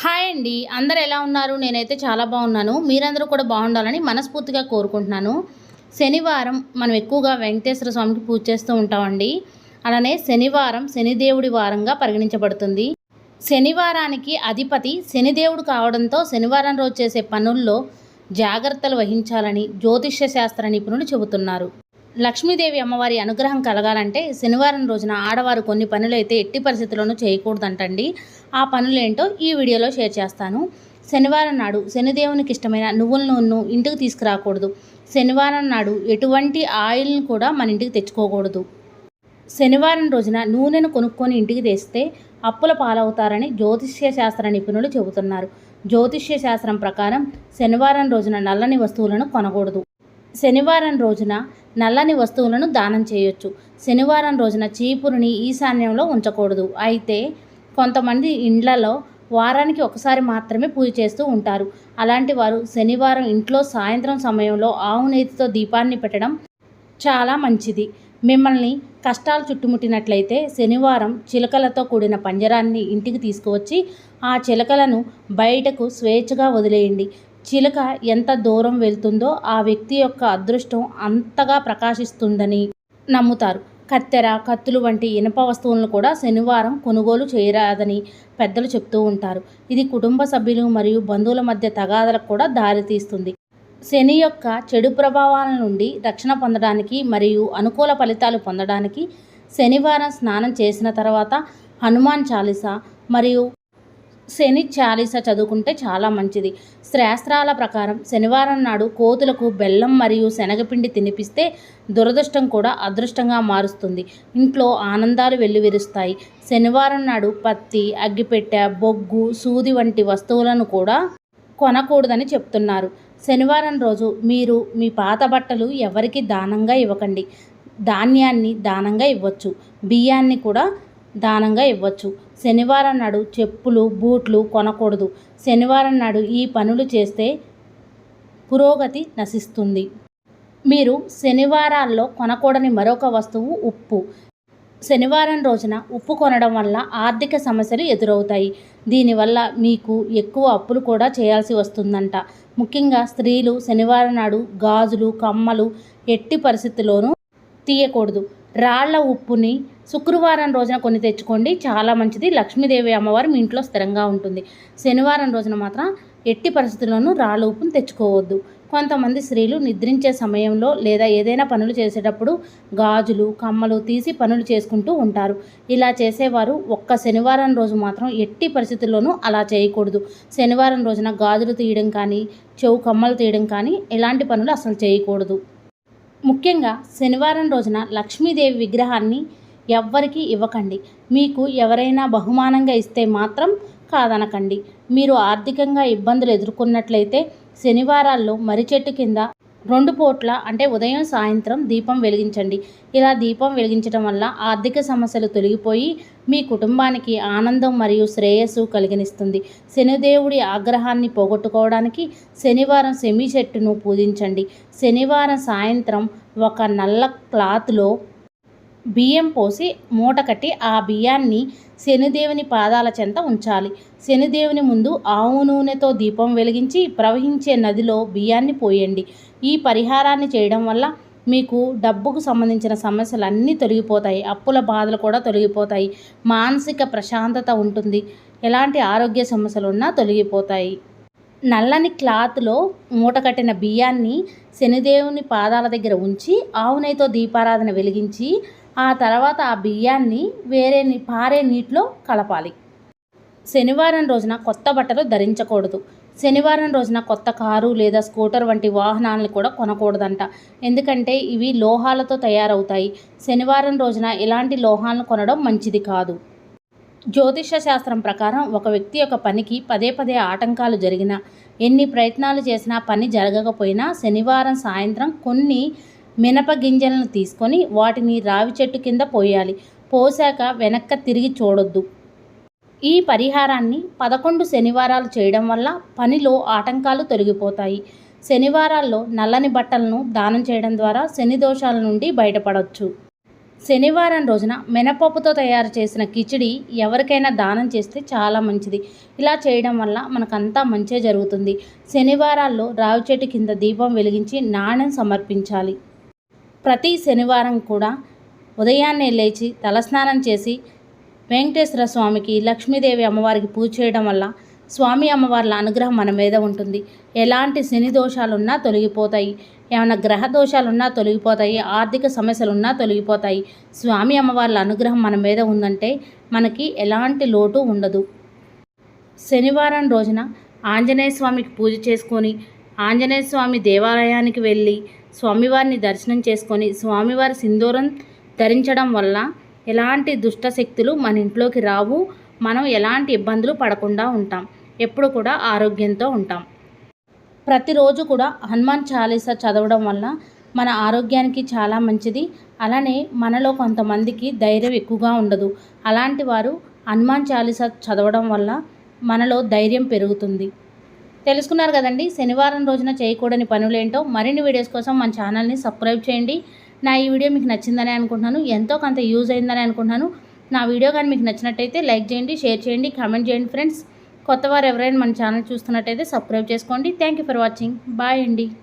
Hi అండి. అందరు ఎలా ఉన్నారు? నేనైతే చాలా బాగున్నాను. మీరందరూ కూడా బాగుండాలని మనస్ఫూర్తిగా కోరుకుంటున్నాను. శనివారం మనం ఎక్కువగా వెంకటేశ్వర స్వామికి పూజ చేస్తూ ఉంటామండి. అలానే శనివారం శనిదేవుడి వారంగా పరిగణించబడుతుంది. శనివారానికి అధిపతి శనిదేవుడు కావడంతో శనివారం రోజు చేసే పనుల్లో జాగ్రత్తలు వహించాలని జ్యోతిష్య శాస్త్ర నిపుణులు చెబుతున్నారు. లక్ష్మీదేవి అమ్మవారి అనుగ్రహం కలగాలంటే శనివారం రోజున ఆడవారు కొన్ని పనులైతే ఎట్టి పరిస్థితుల్లోనూ చేయకూడదంటండి. ఆ పనులేంటో ఈ వీడియోలో షేర్ చేస్తాను. శనివారం నాడు శనిదేవునికి ఇష్టమైన నువ్వుల నూనెను ఇంటికి తీసుకురాకూడదు. శనివారం నాడు ఎటువంటి ఆయిల్ని కూడా మన ఇంటికి తెచ్చుకోకూడదు. శనివారం రోజున నూనెను కొనుక్కొని ఇంటికి తెస్తే అప్పుల పాలవుతారని జ్యోతిష్య శాస్త్ర నిపుణులు చెబుతున్నారు. జ్యోతిష్య శాస్త్రం ప్రకారం శనివారం రోజున నల్లని వస్తువులను కొనకూడదు. శనివారం రోజున నల్లని వస్తువులను దానం చేయొచ్చు. శనివారం రోజున చీపురుని ఈశాన్యంలో ఉంచకూడదు. అయితే కొంతమంది ఇండ్లలో వారానికి ఒకసారి మాత్రమే పూజ చేస్తూ ఉంటారు. అలాంటి వారు శనివారం ఇంట్లో సాయంత్రం సమయంలో ఆవు నేతితో దీపాన్ని పెట్టడం చాలా మంచిది. మిమ్మల్ని కష్టాలు చుట్టుముట్టినట్లయితే శనివారం చిలకలతో కూడిన పంజరాన్ని ఇంటికి తీసుకువచ్చి ఆ చిలకలను బయటకు స్వేచ్ఛగా వదిలేయండి. చిలుక ఎంత దూరం వెళ్తుందో ఆ వ్యక్తి యొక్క అదృష్టం అంతగా ప్రకాశిస్తుందని నమ్ముతారు. కత్తెర కత్తులు వంటి ఇనప వస్తువులను కూడా శనివారం కొనుగోలు చేయరాదని పెద్దలు చెప్తూ ఉంటారు. ఇది కుటుంబ సభ్యులు మరియు బంధువుల మధ్య తగాదలకు కూడా దారితీస్తుంది. శని యొక్క చెడు ప్రభావాల నుండి రక్షణ పొందడానికి మరియు అనుకూల ఫలితాలు పొందడానికి శనివారం స్నానం చేసిన తర్వాత హనుమాన్ చాలీసా మరియు శని చాలీస చదువుకుంటే చాలా మంచిది. శాస్త్రాల ప్రకారం శనివారం నాడు కోతులకు బెల్లం మరియు శనగపిండి తినిపిస్తే దురదృష్టం కూడా అదృష్టంగా మారుస్తుంది. ఇంట్లో ఆనందాలు వెల్లువిరుస్తాయి. శనివారం నాడు పత్తి అగ్గిపెట్టె బొగ్గు సూది వంటి వస్తువులను కూడా కొనకూడదని చెప్తున్నారు. శనివారం రోజు మీరు మీ పాత బట్టలు ఎవరికి దానంగా ఇవ్వకండి. ధాన్యాన్ని దానంగా ఇవ్వచ్చు. బియ్యాన్ని కూడా దానంగా ఇవ్వచ్చు. శనివారం నాడు చెప్పులు బూట్లు కొనకూడదు. శనివారం నాడు ఈ పనులు చేస్తే పురోగతి నశిస్తుంది. మీరు శనివారాల్లో కొనకూడని మరొక వస్తువు ఉప్పు. శనివారం రోజున ఉప్పు కొనడం వల్ల ఆర్థిక సమస్యలు ఎదురవుతాయి. దీనివల్ల మీకు ఎక్కువ అప్పులు కూడా చేయాల్సి వస్తుందంట. ముఖ్యంగా స్త్రీలు శనివారం నాడు గాజులు కమ్మలు ఎట్టి పరిస్థితుల్లోనూ తీయకూడదు. రాళ్ళ ఉప్పుని శుక్రవారం రోజున కొన్ని తెచ్చుకోండి. చాలా మంచిది. లక్ష్మీదేవి అమ్మవారు మీ ఇంట్లో స్థిరంగా ఉంటుంది. శనివారం రోజున మాత్రం ఎట్టి పరిస్థితుల్లోనూ రాళ్ళ ఉప్పును తెచ్చుకోవద్దు. కొంతమంది స్త్రీలు నిద్రించే సమయంలో లేదా ఏదైనా పనులు చేసేటప్పుడు గాజులు కమ్మలు తీసి పనులు చేసుకుంటూ ఉంటారు. ఇలా చేసేవారు ఒక్క శనివారం రోజు మాత్రం ఎట్టి పరిస్థితుల్లోనూ అలా చేయకూడదు. శనివారం రోజున గాజులు తీయడం కానీ చెవు కమ్మలు తీయడం కానీ ఎలాంటి పనులు అసలు చేయకూడదు. ముఖ్యంగా శనివారం రోజున లక్ష్మీదేవి విగ్రహాన్ని ఎవ్వరికీ ఇవ్వకండి. మీకు ఎవరైనా బహుమానంగా ఇస్తే మాత్రం కాదనకండి. మీరు ఆర్థికంగా ఇబ్బందులు ఎదుర్కొన్నట్లయితే శనివారాల్లో మర్రి చెట్టు కింద రెండు పూట్ల అంటే ఉదయం సాయంత్రం దీపం వెలిగించండి. ఇలా దీపం వెలిగించడం వల్ల ఆర్థిక సమస్యలు తొలగిపోయి మీ కుటుంబానికి ఆనందం మరియు శ్రేయస్సు కలిగినిస్తుంది. శనిదేవుడి ఆగ్రహాన్ని పోగొట్టుకోవడానికి శనివారం సెమీ చెట్టును పూజించండి. శనివారం సాయంత్రం ఒక నల్ల క్లాత్లో బియ్యం పోసి మూట కట్టి ఆ బియ్యాన్ని శనిదేవుని పాదాల చెంత ఉంచాలి. శనిదేవుని ముందు ఆవు నూనెతో దీపం వెలిగించి ప్రవహించే నదిలో బియ్యాన్ని పోయండి. ఈ పరిహారాన్ని చేయడం వల్ల మీకు డబ్బుకు సంబంధించిన సమస్యలు అన్నీ తొలగిపోతాయి. అప్పుల బాధలు కూడా తొలగిపోతాయి. మానసిక ప్రశాంతత ఉంటుంది. ఎలాంటి ఆరోగ్య సమస్యలు ఉన్నా తొలగిపోతాయి. నల్లని క్లాత్లో మూట కట్టిన బియ్యాన్ని శనిదేవుని పాదాల దగ్గర ఉంచి ఆవునైతో దీపారాధన వెలిగించి ఆ తర్వాత ఆ బియ్యాన్ని వేరే పారే నీటిలో కలపాలి. శనివారం రోజున కొత్త బట్టలు ధరించకూడదు. శనివారం రోజున కొత్త కారు లేదా స్కూటర్ వంటి వాహనాలను కూడా కొనకూడదంట. ఎందుకంటే ఇవి లోహాలతో తయారవుతాయి. శనివారం రోజున ఇలాంటి లోహాలను కొనడం మంచిది కాదు. జ్యోతిష శాస్త్రం ప్రకారం ఒక వ్యక్తి యొక్క పనికి పదే పదే ఆటంకాలు జరిగినా ఎన్ని ప్రయత్నాలు చేసినా పని జరగకపోయినా శనివారం సాయంత్రం కొన్ని మినప గింజలను తీసుకొని వాటిని రావి చెట్టు కింద పోయాలి. పోసాక వెనక్క తిరిగి చూడొద్దు. ఈ పరిహారాన్ని పదకొండు శనివారాలు చేయడం వల్ల పనిలో ఆటంకాలు తొలగిపోతాయి. శనివారాల్లో నల్లని బట్టలను దానం చేయడం ద్వారా శని దోషాల నుండి బయటపడవచ్చు శనివారం రోజున మినపప్పుతో తయారు చేసిన కిచిడి ఎవరికైనా దానం చేస్తే చాలా మంచిది. ఇలా చేయడం వల్ల మనకంతా మంచే జరుగుతుంది. శనివారాల్లో రావి చెట్టు కింద దీపం వెలిగించి నాణ్యం సమర్పించాలి. ప్రతి శనివారం కూడా ఉదయాన్నే లేచి తలస్నానం చేసి వెంకటేశ్వర స్వామికి లక్ష్మీదేవి అమ్మవారికి పూజ చేయడం వల్ల స్వామి అమ్మవార్ల అనుగ్రహం మన మీద ఉంటుంది. ఎలాంటి శని దోషాలున్నా తొలగిపోతాయి. ఏమైనా గ్రహ దోషాలున్నా తొలగిపోతాయి. ఆర్థిక సమస్యలున్నా తొలగిపోతాయి. స్వామి అమ్మవార్ల అనుగ్రహం మన మీద ఉందంటే మనకి ఎలాంటి లోటు ఉండదు. శనివారం రోజున ఆంజనేయ స్వామికి పూజ చేసుకొని ఆంజనేయ స్వామి దేవాలయానికి వెళ్ళి స్వామివారిని దర్శనం చేసుకొని స్వామివారి సింధూరం ధరించడం వల్ల ఎలాంటి దుష్ట శక్తులు మన ఇంట్లోకి రావు. మనం ఎలాంటి ఇబ్బందులు పడకుండా ఉంటాం. ఎప్పుడు కూడా ఆరోగ్యంతో ఉంటాం. ప్రతిరోజు కూడా హనుమాన్ చాలీసా చదవడం వల్ల మన ఆరోగ్యానికి చాలా మంచిది. అలానే మనలో కొంతమందికి ధైర్యం ఎక్కువగా ఉండదు. అలాంటి వారు హనుమాన్ చాలీసా చదవడం వల్ల మనలో ధైర్యం పెరుగుతుంది. తెలుసుకున్నారు కదండి శనివారం రోజున చేయకూడని పనులేంటో మరిన్ని వీడియోస్ కోసం మన ఛానల్ని సబ్స్క్రైబ్ చేయండి. నా ఈ వీడియో మీకు నచ్చిందని అనుకుంటున్నాను ఎంతో కొంత యూజ్ అయిందని అనుకుంటున్నాను. నా వీడియో కానీ మీకు నచ్చినట్టయితే లైక్ చేయండి షేర్ చేయండి కామెంట్ చేయండి ఫ్రెండ్స్. కొత్తవారు ఎవరైనా మన ఛానల్ చూస్తున్నట్టయితే సబ్స్క్రైబ్ చేసుకోండి. Thank you for watching. Bye అండి.